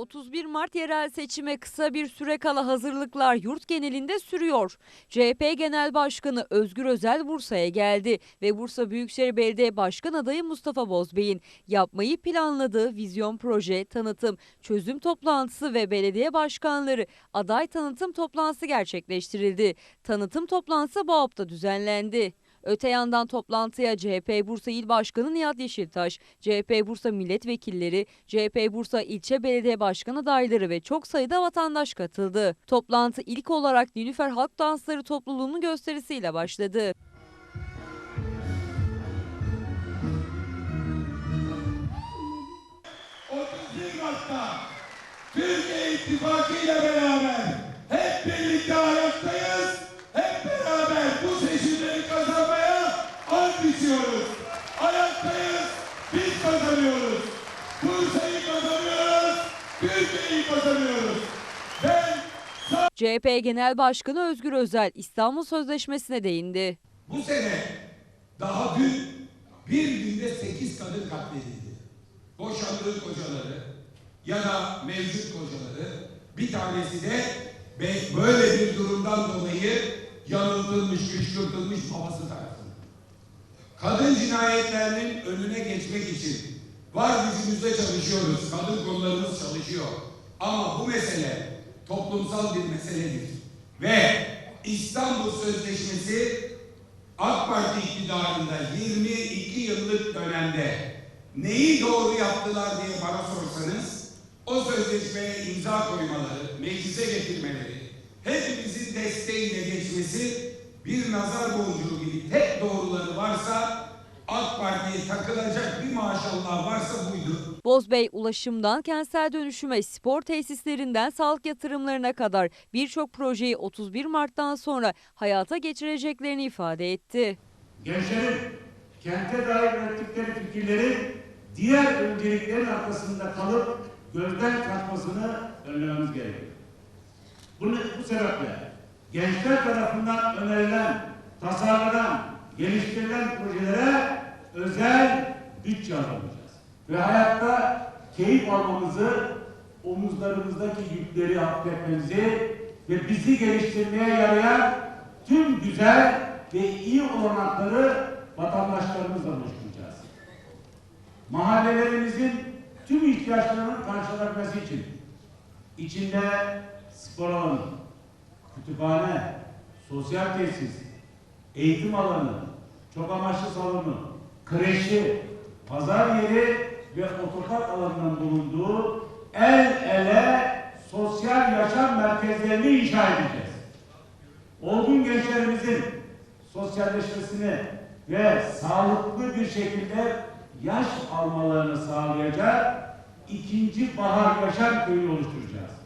31 Mart yerel seçime kısa bir süre kala hazırlıklar yurt genelinde sürüyor. CHP Genel Başkanı Özgür Özel Bursa'ya geldi ve Bursa Büyükşehir Belediye Başkan adayı Mustafa Bozbey'in yapmayı planladığı vizyon proje, tanıtım, çözüm toplantısı ve belediye başkanları aday tanıtım toplantısı gerçekleştirildi. Tanıtım toplantısı bu hafta düzenlendi. Öte yandan toplantıya CHP Bursa İl Başkanı Nihat Yeşiltaş, CHP Bursa milletvekilleri, CHP Bursa ilçe belediye başkan adayları ve çok sayıda vatandaş katıldı. Toplantı ilk olarak Nilüfer Halk Dansları topluluğunun gösterisiyle başladı. Türkiye İttifakı ile beraber kazanıyoruz. Ben CHP Genel Başkanı Özgür Özel İstanbul Sözleşmesi'ne değindi. Bu sene daha dün bir günde sekiz kadın katledildi. Boşandığı kocaları ya da mevcut kocaları bir tanesi de böyle bir durumdan dolayı yanıltılmış, kışkırtılmış babası tarafından. Kadın cinayetlerinin önüne geçmek için var gücümüzle çalışıyoruz. Kadın kollarımız çalışıyor. Ama bu mesele toplumsal bir meseledir. Ve İstanbul Sözleşmesi AK Parti iktidarında 22 yıllık dönemde neyi doğru yaptılar diye bana sorsanız o sözleşmeye imza koymaları, meclise getirmeleri, hepimizin desteğiyle geçmesi bir nazar boncuğu gibi tek doğruları varsa AK Parti'ye takılacak bir maşallah varsa buydu. Bozbey ulaşımdan kentsel dönüşüme, spor tesislerinden sağlık yatırımlarına kadar birçok projeyi 31 Mart'tan sonra hayata geçireceklerini ifade etti. Gençlerin kente dair ürettikleri fikirleri diğer önceliklerin arkasında kalıp gözden kaçmasını önlememiz gerekiyor. Bunu, bu sebeple gençler tarafından önerilen, tasarlanan, geliştirilen projelere özel bütçe ayıracağız. Ve hayatta keyif almamızı, omuzlarımızdaki yükleri hafifletmemizi ve bizi geliştirmeye yarayan tüm güzel ve iyi olanakları vatandaşlarımızla buluşturacağız. Mahallelerimizin tüm ihtiyaçlarının karşılanması için içinde spor alanı, kütüphane, sosyal tesis, eğitim alanı, çok amaçlı salonu, kreşi, pazar yeri ve otopark alanının bulunduğu el ele sosyal yaşam merkezlerini inşa edeceğiz. Olgun gençlerimizin sosyalleşmesini ve sağlıklı bir şekilde yaş almalarını sağlayacak ikinci bahar yaşam köyü oluşturacağız.